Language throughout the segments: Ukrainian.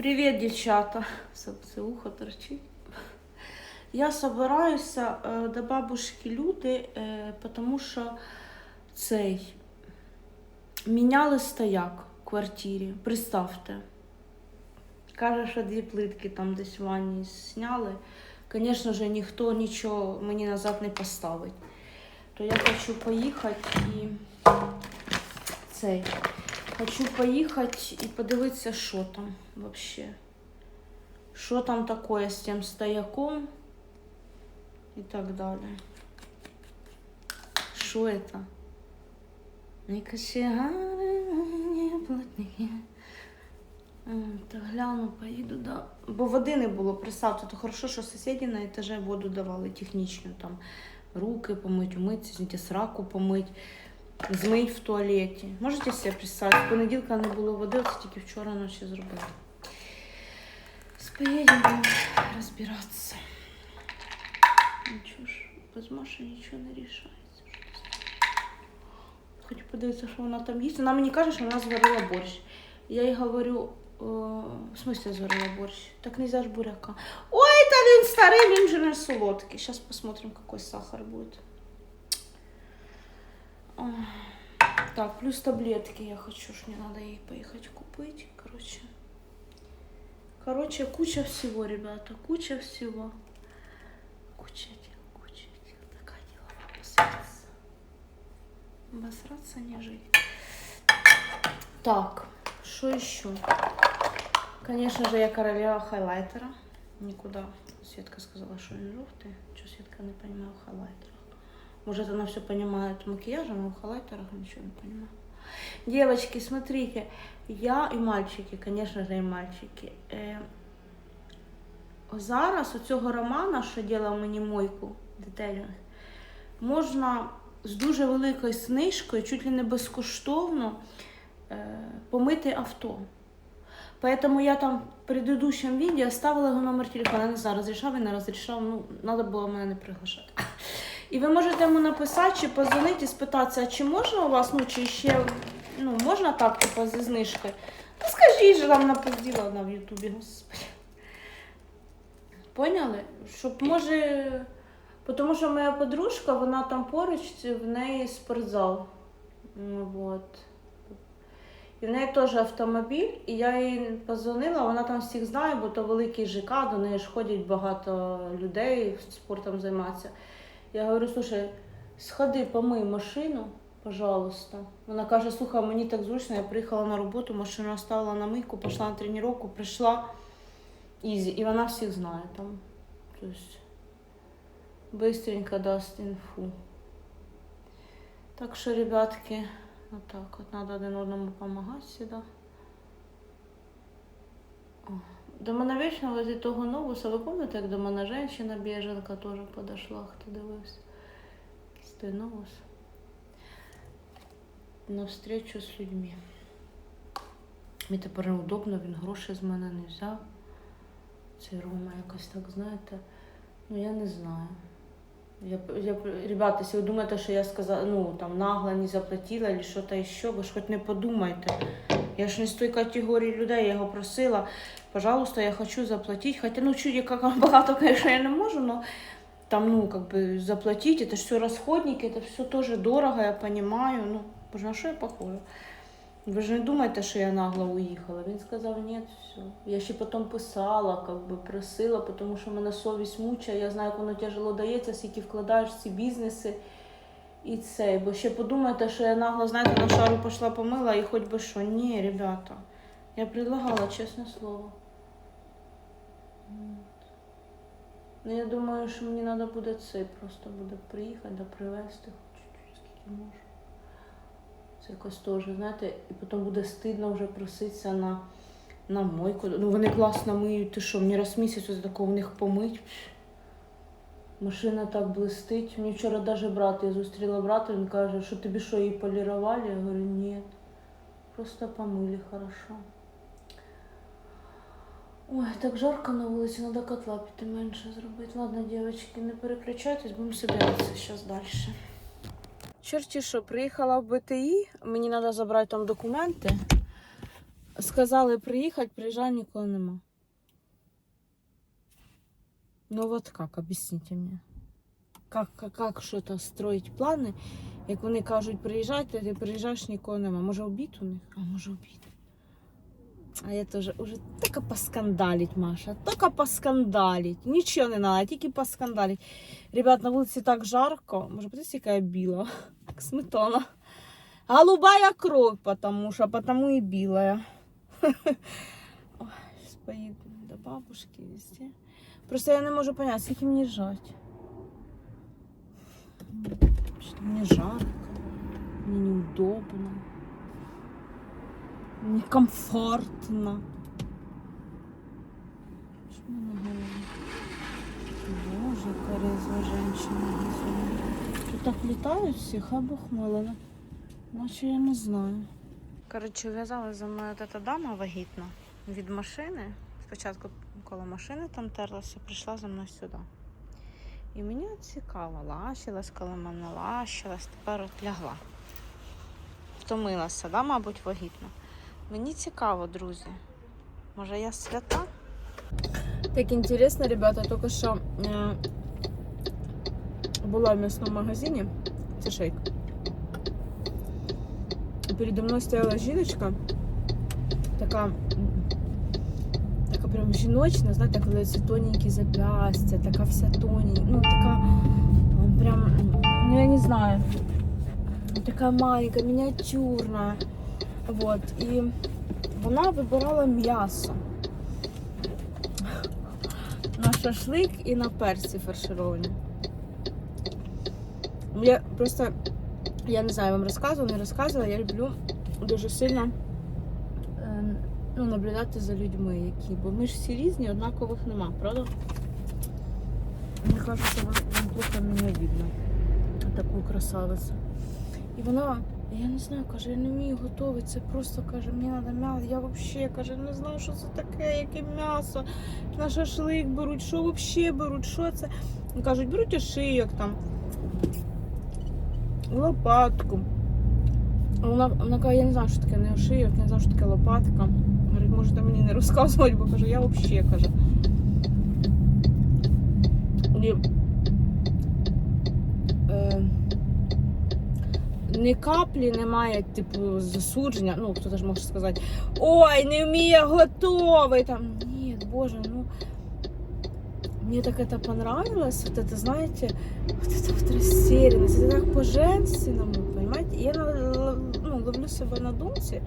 Привет, дівчата. Це, ухо торчить. Я собираюся е, до бабушки Люди, е, тому що цей міняли стояк в квартирі. Представте. Каже, що дві плитки там десь в ванні зняли. Звісно ж, ніхто нічого мені назад не поставить. То я хочу поїхати і цей. Хочу поїхати і подивитися, що там вообще. Що там таке з тим стояком і так далі. Що це? Не не плотники. М, гляну, поїду, да. Бо води не було, представте, то хорошо, що сусіді на етажі воду давали технічну, там руки помить, умитися, сраку помить, змить в туалеті. Можете себе представити, з понеділка не було води, оце тільки вчора ночі зробили. Поїдемо розбиратися. Нічого ж, без Маші нічого не рішається. Хочу подивитися, що вона там їсть. Вона мені каже, що вона зварила борщ. Я їй говорю, «О, в смысле зварила борщ? Так нельзя ж буряка. Ой, та він старий, він же не солодкий. Сейчас посмотрим, какой сахар будет. Так, плюс таблетки я хочу, ж мне надо ей поехать купить. Короче. Короче, куча всего, ребята, куча всего. Куча дел, куча дел. Такая делова обосраться. Обосраться не жить. Так, что еще? Конечно же, я королева хайлайтера. Никуда. Светка сказала, что он желтый. Что Светка не понимает в хайлайтерах? Может, она все понимает макияжем, а в хайлайтерах ничего не понимает. Девочки, смотрите, я и мальчики, конечно же, и мальчики. Е, зараз у цього романа, що діла мені мойку детелінг, можна з дуже великою снижкою, чуть ли не безкоштовно, е, помити авто. Поэтому я там в предыдущем видео оставила його номер телефона. Я не знаю, розрішав він, не розрішав, ну, треба було мене не приглашати. І ви можете йому написати чи позвонити і спитатися, чи можна у вас, ну чи ще ну, можна так, типу, зі знижкою? Ну скажіть же там напизділа вона в Ютубі, господи. Поняли? Щоб може. Тому що моя подружка, вона там поруч, в неї спортзал. Вот. І в неї теж автомобіль, і я їй позвонила, вона там всіх знає, бо то великий ЖК, до неї ж ходять багато людей, спортом займатися. Я говорю, слушай, сходи, помий машину, пожалуйста. Вона каже, слухай, мені так зручно, я приїхала на роботу, машину оставила на мийку, пішла на тренування, прийшла ізі. І вона всіх знає там. Тобто, быстренько дасть інфу. Так що, ребятки, отак от треба один одному допомагати завжди. До мене вічно возле того новуса, ви пам'ятаєте, як до мене жінка біженка теж подошла, хто дивився? Якийсь той новус. На встречу з людьми. Мені тепер неудобно, він гроші з мене не взяв. Цей Рома якось так, знаєте, ну я не знаю. Я, я, ребята, если вы думаете, что я сказала, ну, там, нагло не заплатила или что-то еще, ви ж хоч не подумайте. Я ж не з тої категорії людей, я його просила, пожалуйста, я хочу заплатить. Хотя, ну, чуть как багато, конечно, я не можу, но там, ну, как бы заплатить, это ж все расходники, это все тоже дорого, я понимаю. Ну, боже, на що я похожа? Ви ж не думаєте, що я нагло уїхала. Він сказав, ні, все. Я ще потім писала, как би просила, тому що мене совість мучає. Я знаю, як воно тяжело дається, скільки вкладаєш в ці бізнеси і це. Бо ще подумаєте, що я нагло, знаєте, на шару пішла помила і хоч би що. Ні, ребята. Я предлагала, чесне слово. Ну, я думаю, що мені треба буде це просто буде приїхати, да привезти хоч скільки можу. Це якось теж, знаєте, і потім буде стидно вже проситися на, на мойку. Ну вони класно миють, ти що, мені раз в місяць за такого в них помить. Машина так блистить. Мені вчора навіть брат, я зустріла брата, він каже, що тобі що, її полірували? Я говорю, ні. Просто помили хорошо. Ой, так жарко на вулиці, треба котла піти менше зробити. Ладно, дівчатки, не переключайтесь, будемо збиратися зараз далі. Черті що, приїхала в БТІ, мені треба забрати там документи. сказали приїхати, приїжджай, нікого нема. Ну вот как, объясните мне. Как, как, как что-то строить плани, як вони кажуть, приїжджайте, ти приїжджаєш, нікого нема. Може обід у них? А може обід. А я теж уже тільки поскандалить, Маша. Тільки поскандалить. Нічого не треба, тільки поскандалить. Ребят, на вулиці так жарко. Може, подивіться, яка я біла. Як сметана. Голубая кровь, потому что, потому и белая. Ой, сейчас поеду до бабушки везде. Просто я не можу понять, скільки мені жать. Мне жарко, мне неудобно, некомфортно. Что у меня на голове? Боже, яка резва. Тут так літають всі, хай Бог мило. Наче я не знаю. Коротше, в'язала за мною та дама вагітна від машини. Спочатку коло машини там терлася, прийшла за мною сюди. І мені цікаво, лащилась, коли мене лащилась, тепер от лягла. Втомилася, да, мабуть, вагітна. Мені цікаво, друзі. Може, я свята? Так інтересно, ребята, тільки що е, була в м'ясному магазині. Це шейк. Передо мною стояла жіночка, така, така прям жіночна, знаєте, коли ці тоненькі запястя, така вся тоненька, ну така прям, ну я не знаю, така маленька, мініатюрна. Вот. І вона вибирала м'ясо на шашлик і на перці фаршировані. Я просто я не знаю, вам розказувала, не розказувала. Я люблю дуже сильно ну, наблюдати за людьми, які. Бо ми ж всі різні, однакових нема, правда? Мені кажеться, вам вам плохо мене видно. Таку красавицю. І вона, я не знаю, каже, я не вмію готувати. Це просто каже, мені треба м'ясо. Я взагалі каже, не знаю, що це таке, яке м'ясо. На шашлик беруть, що взагалі беруть, що це. Кажуть, беруть ошийок там лопатку. Вона, вона каже, я не знаю, що таке не ошийок, не знаю, що таке лопатка Говорить, можете мені не розказувати, бо кажу, я взагалі каже. І, е, ні каплі немає, типу, засудження. Ну, хто ж може сказати, ой, не вміє готовий. Там, ні, боже, ну. Мне так это понравилось, вот это, знаете, вот эта вот растерянность, это так по-женському, понимаете? Я ну, ловлю себе на думці,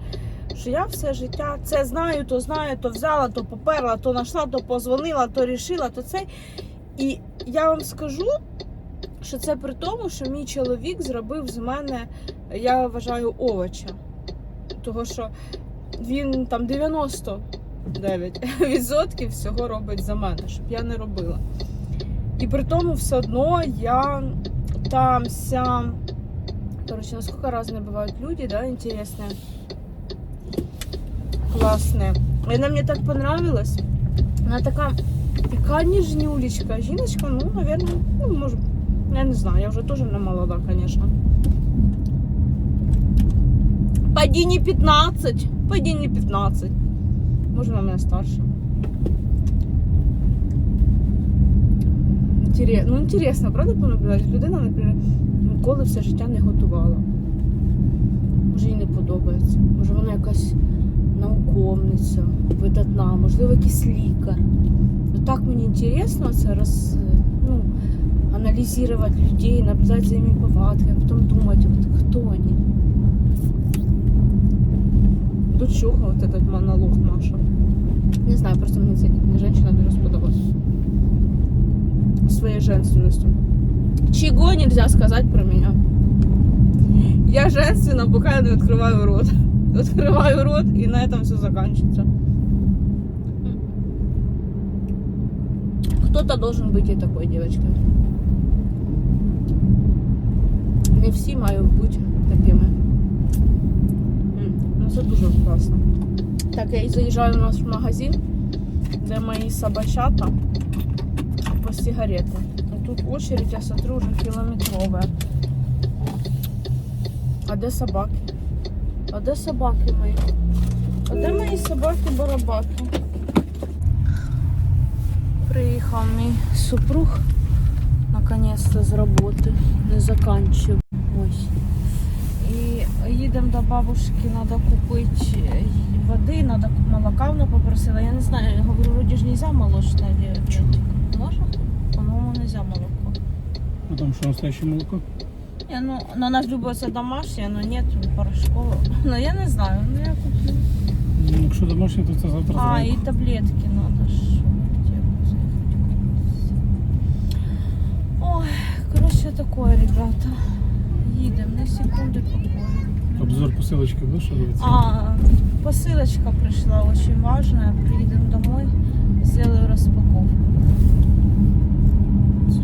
що я все життя це знаю, то знаю, то взяла, то поперла, то знайшла, то позвонила, то рішила, то це. І я вам скажу, що це при тому, що мій чоловік зробив з мене, я вважаю, овоча. Того що він там 90 9% всього робить за мене, щоб я не робила. І при тому все одно я там сям. Короче, насколько разные бывают люди, да, интересные. Классные. И она мне так понравилась. Она такая, такая нежнюлечка. Жіночка, ну, наверное, ну, может, я не знаю, я уже тоже не молода, конечно. Пойди не 15, пойди не 15. Може, вона мене старша. Інтере- Ну, інтересно, правда, понаблюдати? Людина, наприклад, ніколи все життя не готувала. Може, їй не подобається. Може, вона якась науковниця, видатна, можливо, якийсь лікар. Ну, так мені інтересно це роз, ну, аналізувати людей, наблюдати за їхніми повадками, потім думати, от, хто вони. До чого от этот монолог Маша? Не знаю, просто мені ця женщина дуже сподобалась. Своей женственностью. Чего нельзя сказать про меня? Я женственна, пока я не открываю рот. Открываю рот, и на этом все заканчивается. Кто-то должен быть и такой девочкой. Не всі мають бути такими. М, Ну, це дуже класно. Так, я і заїжджаю у нас в магазин, де мої собачата По сигарети. А тут очередь, я смотрю, уже километровая. А де собаки? А де собаки мої? А де мої собаки барабаки? Приїхав мій супруг наконец-то з роботи. Не заканчив. Ось. І їдемо до бабушки, треба купити води, треба молока вона попросила. Я не знаю, я говорю, вроді ж нельзя молочне? Можна? По-моєму, молоко. А там що, настояще молоко? Не, ну, на нас любое це домашнє, але нет порошкового. Ну я не знаю, ну я куплю. Ну, Якщо домашнє, то це завтра А, и зранку. таблетки надо ж. Ой, короче, такое, ребята. Їдемо, на секунду покою. Обзор посилочки будеш робити? А, посылочка пришла, очень важная. Приедем домой, сделаю распаковку.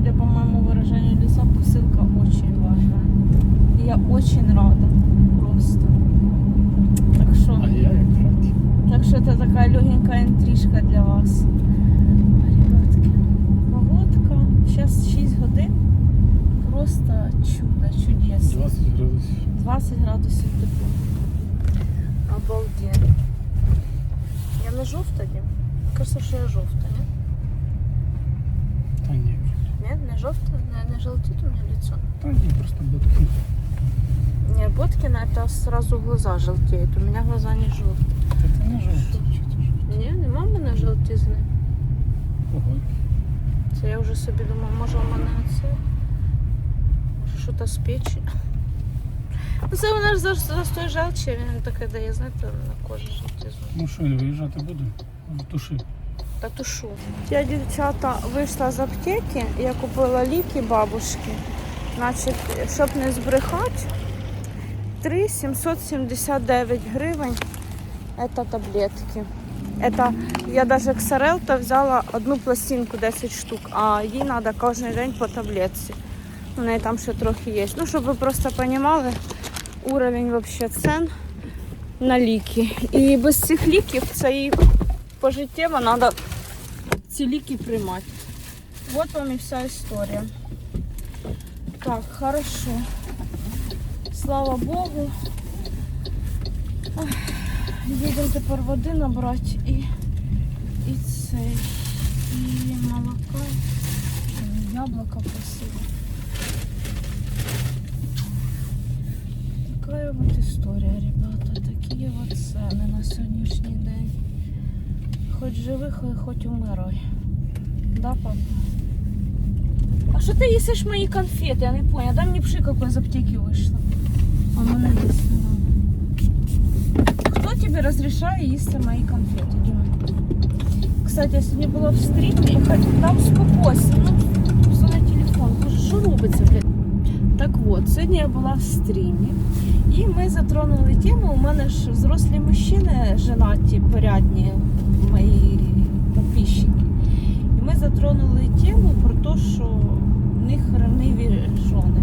Судя по моему выражению лица, посылка очень важная. И Я очень рада. Просто. Так что... А я як рад. Так що це така легенькая інтрижка для вас. Ребятки, погодка. Зараз 6 годин. Просто чудо, чудесно. 20 градусів. 20 градусів тепло. Обалденно. Я не жовта, Дім? Кажется, що я жовта, ні? Ні, не жовта? Не, не желтит у меня лицо? Та ні, просто будки. Не, Боткина это сразу глаза желтеют. У меня глаза не желтые. Це не то жовто? Ні, нема в мене желтизни. Ого. Це я вже собі думаю, може у мене це. Може щось з печі. Ну це вона ж за, за той він таке дає, знаєте, на кожі жовтизну. Ну що, він виїжджати буде? Туши. Та. Я, дівчата, вийшла з аптеки, я купила ліки бабушки. Значить, щоб не збрехати, 3 779 гривень. Это таблетки. Это я даже Ксарелта взяла одну пластинку 10 штук, а їй треба кожен день по таблетці. У неї там ще трохи є. Ну, щоб ви просто розуміли, уровень вообще цен на ліки. І без цих ліків це їй пожиттєво треба ці ліки приймати. Вот вам і вся історія. Так, хорошо. Слава Богу. Їдемо тепер води набрати і, і цей, і молока, і яблука просила. Така от історія, ребята. Такі от ціни на сьогоднішній день. Хоч живи, хо- хоч умирай. Да, папа? А що ти їсиш мої конфети? Я не поняла. Дай мені пшик, який з аптеки вийшла. А в мене їсти не надо. Хто тобі розрішає їсти мої конфети, Діма? Кстати, я сьогодні була в стрімі і хоч там спокойся. Ну, що на телефон. Боже, що робиться, блядь? Так от, сьогодні я була в стрімі, і ми затронули тему. У мене ж взрослі мужчини, женаті, порядні, І ми затронули тему про те, що в них ревниві жони.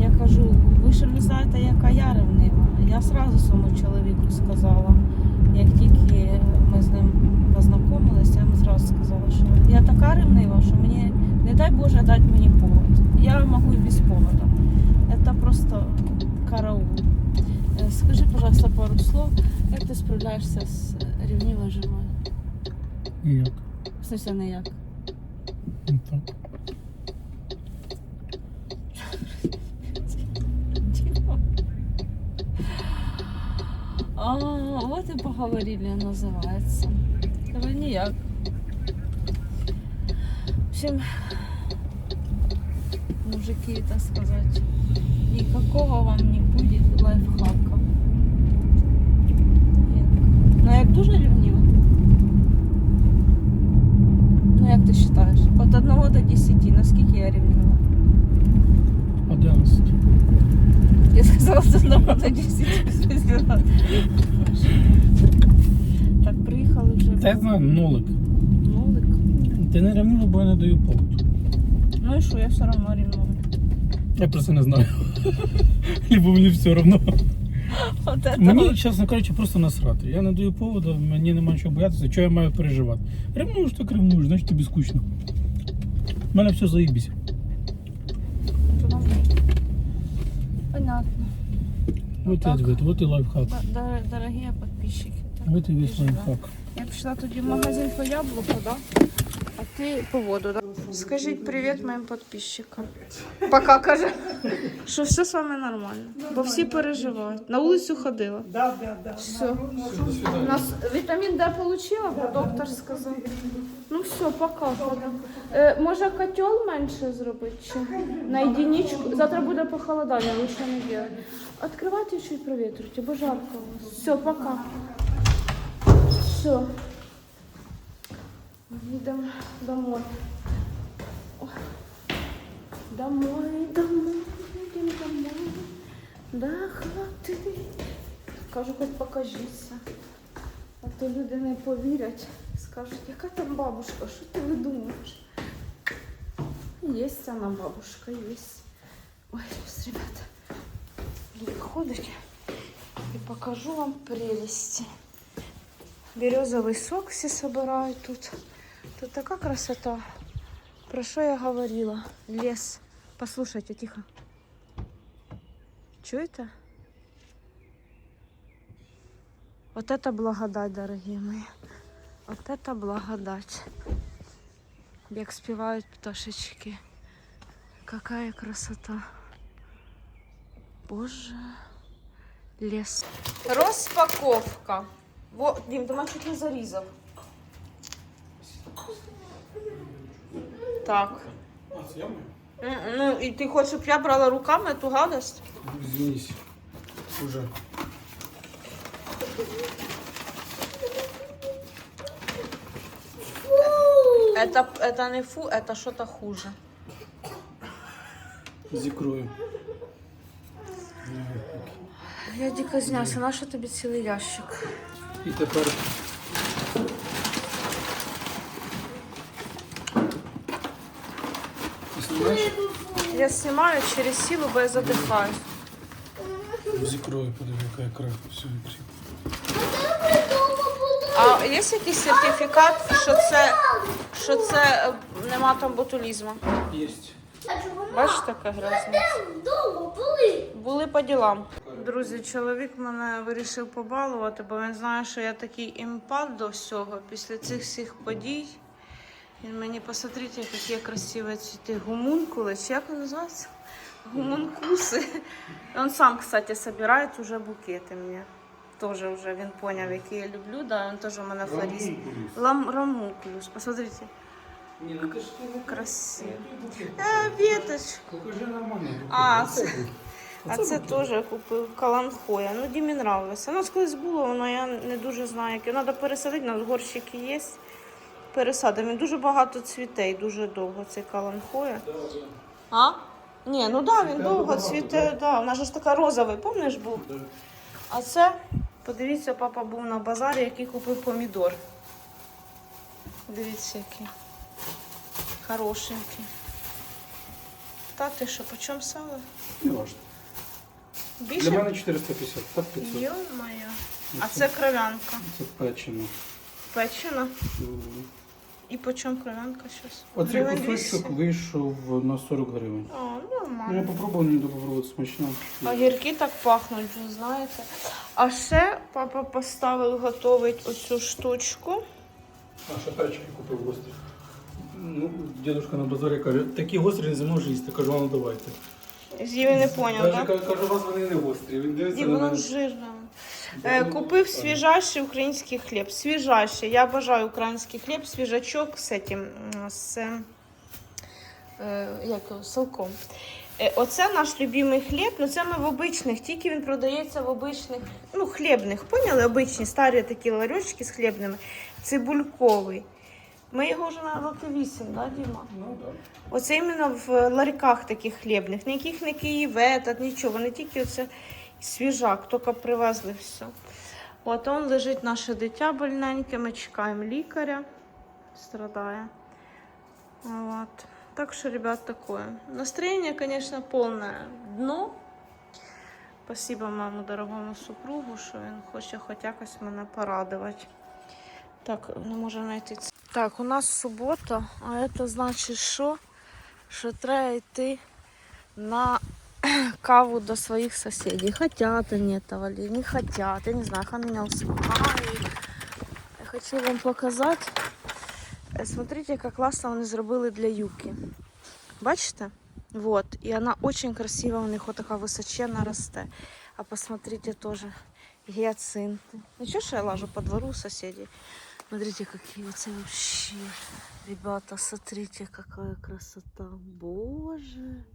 Я кажу, ви ж не знаєте, яка я ревнива. Я одразу своєму чоловіку сказала, як тільки ми з ним познайомилися, я йому зразу сказала, що я така ревнива, що мені, не дай Боже, дати мені повод. Я можу і без повода. Это просто караул. Э, Скажи, пожалуйста, пару слов, как ты справляешься с ревнивой женой? Ніяк. В смысле, не як? Вот и поговорили, называется. Давай ніяк. В общем, мужики, так сказать, никакого вам не будет лайфхака. Нет. Ну, як дуже ревнива. Ну, як ти вважаєш? От 1 до 10, наскільки я ревнива? 11. Я сказала, що знову до 10. Так, приїхали вже. Та я знаю, нолик. Нолик. Ти не ревнива, бо я не даю повод. Ну і що, я все одно рівную. Я просто не знаю. Либо мені все одно. От це Мені, чесно кажучи, просто насрати. Я не даю поводу, мені нема чого боятися, чого я маю переживати. Ревнуєш, так ревнуєш, значить тобі скучно. У мене все заїбісь. Понятно. Вот Так. ответ, вот і лайфхак. Дор- Дорогие подписчики. Так Вот і весь лайфхак. Я пішла тоді в магазин по яблуку, да? А по воду, да? Скажіть привіт моїм підписчикам. Пока каже. Що все з вами нормально. Бо всі переживають. На вулицю ходила. Да, да, да. Все. У нас вітамін Д отримала, бо доктор сказав. Ну все, пока. Е, може котел менше зробити? Чи? На единичку. Завтра буде похолодання, лучше не делать. Открывайте чуть проветрите, бо жарко. Все, пока. Все. Їдемо домой. Ой. Домой, домой, їдемо домой. До хати. Кажу, хоч покажіться. А то люди не повірять. Скажуть, яка там бабушка, що ти видумуєш? Є вона бабушка, є. Ой, зараз, ребята, буду виходити і покажу вам прелісті. Березовий сок всі собирають тут. Тут така красота. Про що я говорила? Лес. Послушайте, тихо. Чуєте? Вот это благодать, дорогие мои. Вот это благодать. Як співають пташечки. Какая красота. Боже. Лес. Розпаковка. Во, Дім, ти мене чуть не зарізав. Так. А, це я маю? М, Ну, і ти хочеш, щоб я брала руками ту гадость? Извинись. Уже. Это, это не фу, это что-то хуже. З ікрою. Я дико знявся, на що тобі цілий ящик? І тепер Я знімаю через силу, бо я задихаюсь. з ікрою, подиви, яка ікра. Все, ікрі. А є якийсь сертифікат, що це, що це е, нема там ботулізму? Єсть. Бачите, яка грязна? Довго були. Були по ділам. Друзі, чоловік мене вирішив побалувати, бо він знає, що я такий імпат до всього. Після цих всіх подій. Він мені, посмотрите, які красиві цвіти. Гумункули, чи як вони називаються? Гумункуси. Він сам, кстати, собирає уже букети мені. Тоже вже він поняв, які я люблю, да, він теж у мене флорист. Лам посмотрите, ну красиво. Веточка. Покажи нормально. А, це, а це теж купив каланхоя. Ну, Дімі нравилося. Нас колись було, але я не дуже знаю, яке. Треба пересадити, у нас горщики є. Пересадимо. Він дуже багато цвітей, дуже довго цей каланхоя. А? Ні, ну так, да, він довго цвіте. Да. У нас же ж така розовий, пам'ятаєш був? А це, подивіться, папа був на базарі, який купив помідор. Дивіться, який. Хорошенький. Та ти що, по чому сало? Не важно. Для мене 450, так 500. Йо-моє. А це кров'янка. Це печено. Печена. Мгм. І по чому кров'янка зараз? Оцей кусочок вийшов на 40 гривень. А, Ну, я нормально. попробував, мені попробувати смачно. А гірки так пахнуть, ви знаєте. А ще папа поставив готовить оцю штучку. А ще перчики купив гострі. Ну, дідусь на базарі каже, такі гострі не зможу їсти. Кажу, а ну давайте. З'їв і не поняв, так? Кажу, вас вони не гострі. Він дивиться І на воно мене. жирне. Е, купив свіжайший український хліб. Свіжайший. Я бажаю український хліб, свіжачок з цим, з е, як, салком. Е, Оце наш любимий хліб, ну це ми в обичних, тільки він продається в обичних, ну, хлібних, поняли? Обичні старі такі ларьочки з хлібними. Цибульковий. Ми його вже на років 8, да, Діма? Ну, да. Оце іменно в ларьках таких хлібних. Ніяких не Київ, этот, нічого. Вони тільки оце свіжак, тільки привезли все. От он лежить наше дитя больненьке, ми чекаємо лікаря. Страдає. Вот. Так що, ребят, такое. Настроение, конечно, полное дно. Спасибо моєму дорогому супругу, що він хоче хоч якось мене порадувати. Так, не можу знайти. Так, у нас субота, а це значить що? Що треба йти на каву до своих соседей. Хотят они этого или не хотят. Я не знаю, как меня успокаивает. Я хочу вам показати. Е, Смотрите, як класно вони зробили для юки. Бачите? Вот. І вона дуже красива, у них отака височенна росте. А посмотрите тоже гиацинты. Ну что ж я лажу по двору соседей? Смотрите, какие вот это вообще. Ребята, смотрите, какая красота. Боже.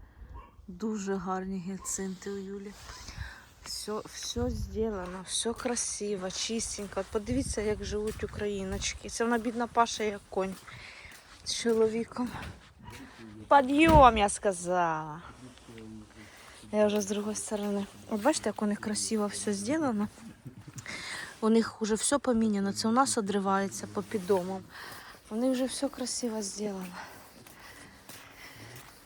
Дуже гарні гіацинти у Юлі. Все, все зроблено, все красиво, чистенько. От подивіться, як живуть україночки. Це вона бідна Паша, як конь з чоловіком. Підйом, я сказала. Я вже з другої сторони. От бачите, як у них красиво все зроблено. У них вже все поміняно. Це у нас одривається по домом. У них вже все красиво зроблено.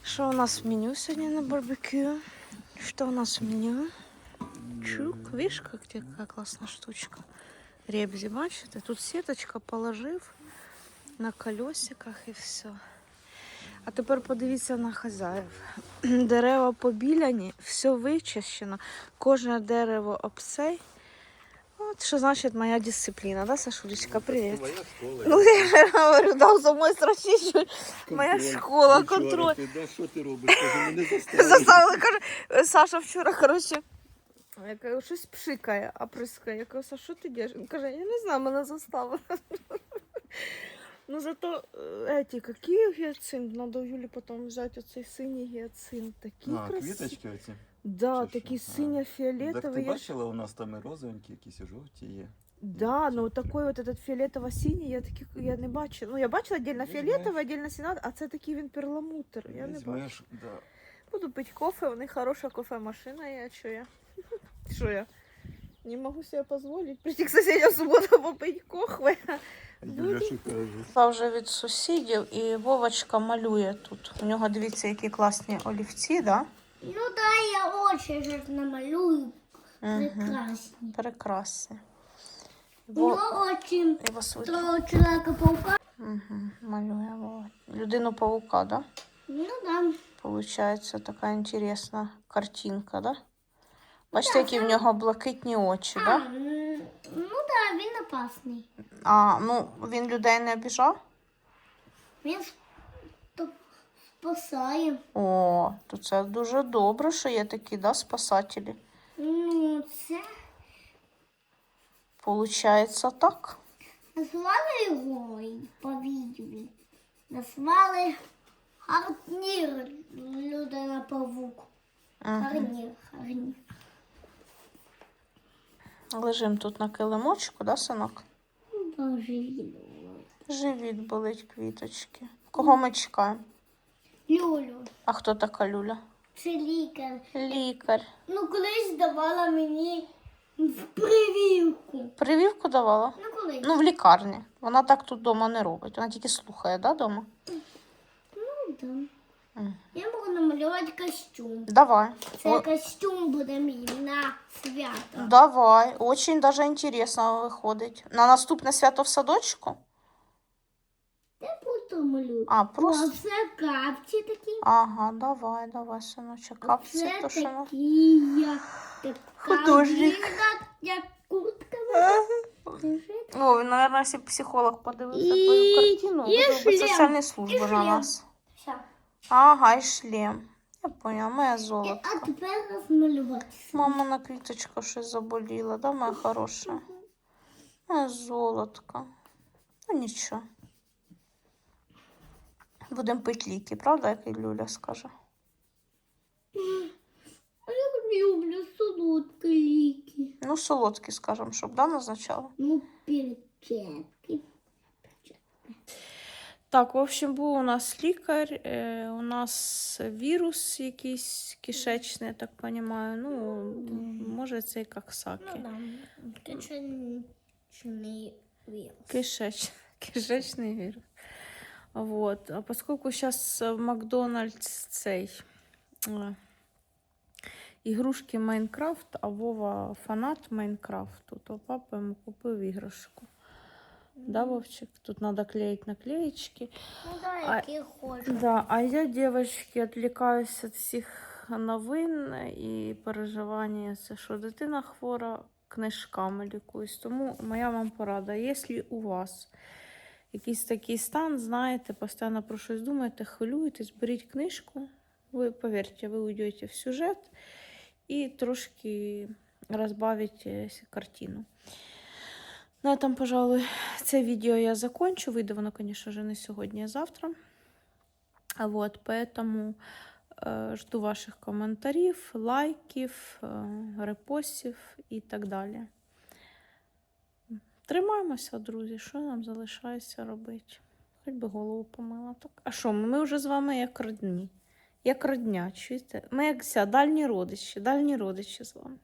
Що у нас в меню сьогодні на барбекю? Що у нас в меню? Чук, видишь, как тебе какая классная штучка. Ребзи, бачите? Тут сіточка положив на колесиках і все. А тепер подивіться на хазяїв. Дерева побіляні, все вичищено, кожне дерево обсей. От що значить моя дисципліна, да, Сашулечка? Привіт. Твоя школа. Ну, я ж говорю, да, за мною страшніше. Моя школа, контроль. Ти, да, що ти робиш? Каже, мене заставили. Заставила, каже, Саша вчора, коротше, я кажу, щось пшикає, а прискає. Я кажу, Саша, що ти робиш? Він каже, я не знаю, мене заставили. Ну зато эти, какие гиацинт? Надо у Юлі потім взяти оцей синій гіацинт. Такі А, красиві. квіточки оці. Да, Чи що? такі. Так синьо-фіолетові. ти Я бачила, у нас там і розовенькі, якісь і жовті є. Да, ну такой вот этот фіолетово-синій, я таких я не бачила. Ну я бачила отдельно Візьмеш. фіолетовий, отдельно синат, а це такий він перламутр. Я не. Візьмеш, да. Буду пить кофе, у них хорошая кофемашина, я что я? Что я? Не могу себе позволить прийти к соседям в субботу попить кофе. Що каже. Вже від сусідів і Вовочка малює тут. У нього дивіться, які класні олівці, да? Ну да, я очень же намалюю Угу. Прекрасні. У Во... него очень І вас вит- того Человека-паука. Угу. Малює Людину паука, да? Ну да. Получається така інтересна картинка, да? Бачите, які в нього блакитні очі, А, да? ну да, він опасний. А, ну він людей не обіжав? Він спасає. О, то це дуже добре, що є такі, да, спасателі. Ну, це Получається так. назвали його по відео. Назвали Гарнір людина павук. Угу. Гарнір, гарнір. Лежим тут на килимочку, да, синок? Боже, він. Живіт болить квіточки. Кого ми чекаємо? Люлю. А хто така Люля? Це лікар. Лікар. Ну, колись давала мені в прививку. Прививку давала? Ну, колись. Ну, в лікарні. Вона так тут вдома не робить. Вона тільки слухає, да, дома? Ну, да. Мгм. Я можу намалювати костюм. Давай. Це О, костюм буде мій на свято. давай. Очень даже інтересно виходить. На наступне свято в садочку? Просто малюю. А, просто. це капці такі. Ага, давай, давай, синочок. Капці, це то що такі, як така Художник. як куртка. Він, мабуть, якщо психолог подивився І- твою картину, і виробить шлем. соціальні служби на нас. Все. Ага, і шлем. Я поняла, моя золотка. А тепер розмалювати. Мама на квіточка щось заболіла, да, моя хороша? Моя золотка. Ну нічого. Будемо пити ліки, правда, як і Люля скаже? А я люблю солодкі ліки. Ну, солодкі, скажемо, щоб да, назначала. Ну, перчатки. Так, в общем, був у нас лікар, е, у нас вірус якийсь кишечний, я так розумію. Ну, може, це і коксаки. Ну да, кишечний вірус. Кишеч... Кишечний вірус. Вот. А поскольку сейчас в Макдональдс цей ігрушки Майнкрафт, а Вова фанат Майнкрафту, то папа йому купив іграшку. Да, Вовчик? Тут надо клеить наклеечки. Ну да, А- які хочу. Да, а я, девочки, отвлекаюсь от всех новин і переживання це що дитина хвора, книжками лікуюсь. Тому моя вам порада, якщо у вас якийсь такий стан, знаєте, постійно про щось думаєте, хвилюєтесь, беріть книжку, ви повірте, ви уйдете в сюжет і трошки розбавите картину. На этом, пожалуй, це відео я закончу. Вийде воно, конечно же, не сьогодні, а завтра. А Вот, поэтому э, жду ваших коментарів, лайків, э, репостів і так далі. Тримаємося, друзі, що нам залишається робити? Хоч би голову помила. Так. А що, ми вже з вами як родні, як родня, чуєте? Ми як ся, дальні родичі, дальні родичі з вами.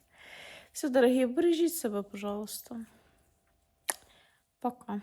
Все, дорогі, бережіть себе, пожалуйста. Пока.